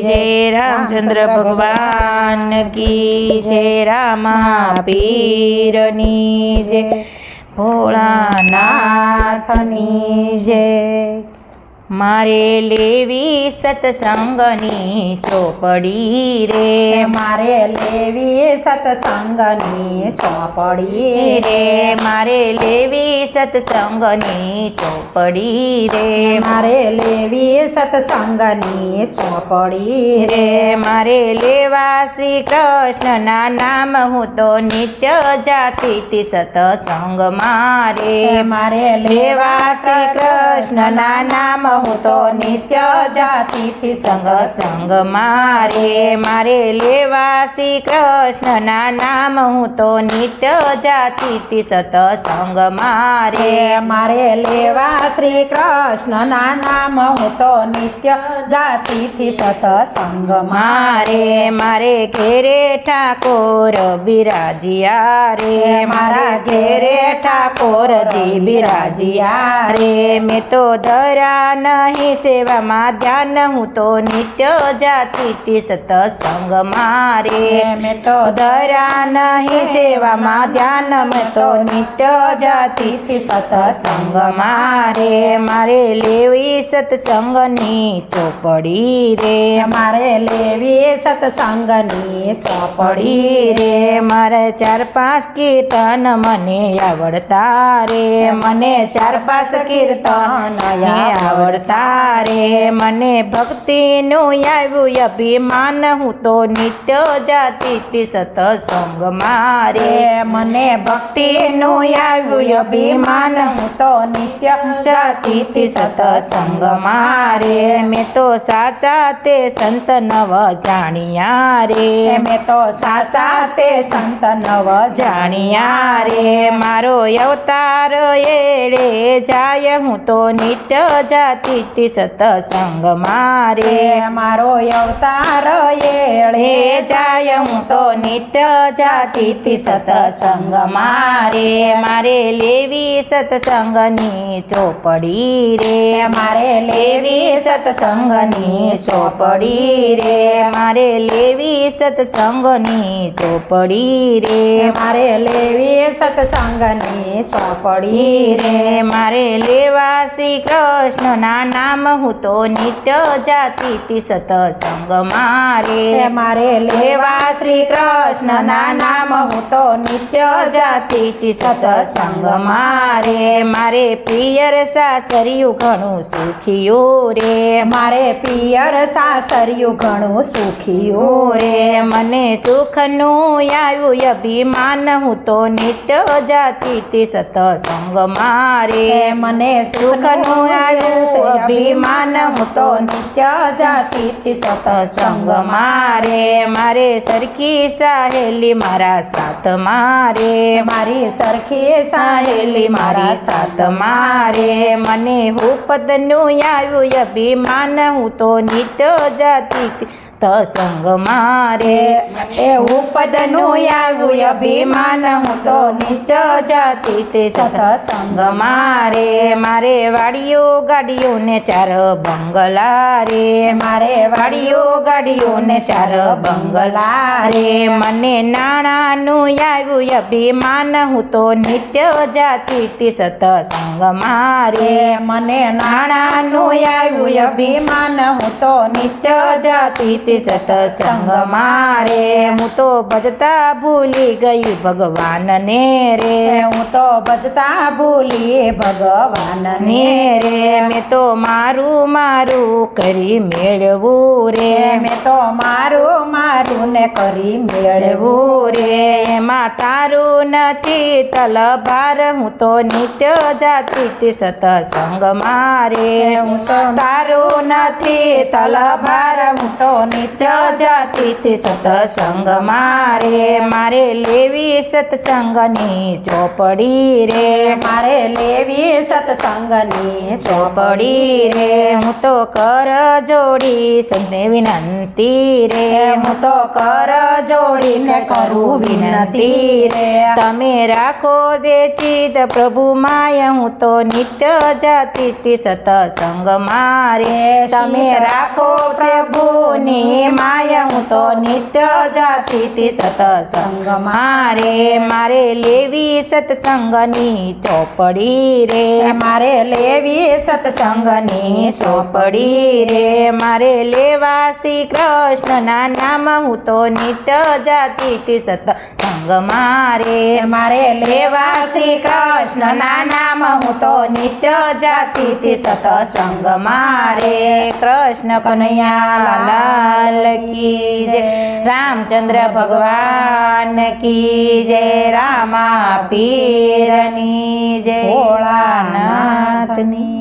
જય રામચંદ્ર ભગવાન કી જય રામા પીરની જય. ભોળાનાથની જય. મારે લેવી સત્સંગની ચોપડી રે. મારે લેવી સત્સંગની સોંપડી રે. મારે લેવી સત્સંગની ચોપડી રે. મારે લેવી સત્સંગની સોંપડી રે. મારે લેવા શ્રી કૃષ્ણના નામ હું તો નિત્ય જાતિથી સતસંગ મારે. મારે લેવા શ્રી કૃષ્ણના નામ હું તો નિત્ય જાતિથી સંગ સંગ મારે મારે લેવા શ્રી કૃષ્ણના નામ હું તો નિત્ય જાતિથી સતસંગ મારે રે મારે લેવા શ્રી કૃષ્ણના નામ હું તો નિત્ય જાતિથી સત્સંગ મારે મારે ઘેરે ઠાકોર બિરાજિયા રે મારા ઘેરે ઠાકોરજી બિરાજિયા રે મેં તો ધરા નહીં સેવામાં ધ્યાન હું તો નિત્ય જાતિથી સતસંગ મારે મેં તો ધરા નહીં સેવામાં ધ્યાન મેં તો નિત્ય જાતિથી સતસંગ મારે મારે લેવી સત્સંગની ચોપડી રે મારે લેવી સત્સંગની સોંપડી પડી રે મારે ચાર પાંચ કીર્તન મને આવડતા રે મને ચાર પાંચ કીર્તન આવડતા રે મને ભક્તિનું આવ્યું અભિમાન હું તો નિત્ય જાતિથી સતસંગ મારે રે મને ભક્તિનું આવ્યું અભિમાન હું તો નિત્ય જાતિથી સતસંગ મારે મેં તો સાચા તે સંત નવ જાણ્યા રે મેં તો સાચા તે સંત નવ જાણ્યા રે મારો અવતાર એડે જાય હું તો નિત્ય જાતિથી સતસંગ મારે. મારો અવતાર એળે જાય હું તો નિત્ય જાતિ સતસંગ મારે. મારે લેવી સતસંગની ચોપડી રે. મારે લેવી સતસંગની ચોપડી રે. મારે લેવી સતસંગની ચોપડી રે. મારે લેવી સત્સંગની સોંપડી રે. મારે લેવા શ્રી કૃષ્ણના નામ હું તો નિત્ય જાતિથી સતસંગ મારે. મારે લેવા શ્રી કૃષ્ણના નામ હું તો નિત્ય જાતિથી સત્સંગ મારે. મારે પિયર સાસરિયું ઘણું સુખિયું રે. મારે પિયર સાસરિયું ઘણું સુખિયું રે. મને સુખનું આવ્યું અભિમાન હું તો નિત્ય જાતિથી સતસંગ મારે મને સુખનું આવ્યું અભિમાન હું તો નિત્ય જાતિથી સત્સંગ સત્સંગ મારે મારે સરખી સાહેલી મારા સાથ મારે મારી સરખી સાહેલી મારી સાથ મારે મને હું પદનું આવ્યું અભિમાન હું તો નિત્ય જાતિથી તસંગ મારે. એવું પદનું આવ્યું અભિમાન હું તો નિત્ય તે સત્સંગ મારે. મારે વાડીઓ ગાડીઓ ને ચાર બંગલા રે મારે વાડીઓ ગાડીઓ ને ચાર બંગલા રે મને નાણાનું આવ્યું અભિમાન હું તો નિત્ય જાતિથી સત્સંગ મારે. મને નાણાનું આવ્યું અભિમાન હું તો નિત્ય જાતિથી સત્સંગ મારે. હું તો ભજતા ભૂલી ગઈ ભગવાનને રે. હું તો ભજતા ભૂલી ભગવાનને ને રે. મેં તો મારું મારું કરી મેળવું રે. મેં તો મારું મારું ને કરી મેળવું રે. એમાં તારું નથી તલભાર હું તો નિત્ય જાતિથી સત્સંગ મારે. હું તો તારું નથી તલભાર હું તો નિત્ય જાતિથી સતસંગ મારે મારે લેવી સત્સંગની ચોપડી રે મારે લેવી સત્સંગની ચોપડી રે હું તો કર જોડી સંતે વિનંતી રે હું તો કર જોડીને કરું વિનંતી રે તમે રાખો દે ચિત પ્રભુ માય હું તો નિત્ય જાતિથી સતસંગ મારે તમે રાખો પ્રભુની માય હું તો નિત્ય જાતિથી સતસંગ મારે. મારે લેવી સત્સંગની ચોપડી રે. મારે લેવી સત્સંગની ચોપડી રે. મારે લેવા શ્રી કૃષ્ણના નામ હું તો નિત્ય જાતિથી સત્સંગ મારે. મારે લેવા શ્રી કૃષ્ણના નામ હું તો નિત્ય જાતિથી સતસંગ મારે. કૃષ્ણ કનૈયા લાલ. કી જય રામચંદ્ર ભગવાન કી જય રામા પીરની જય ભોળાનાથની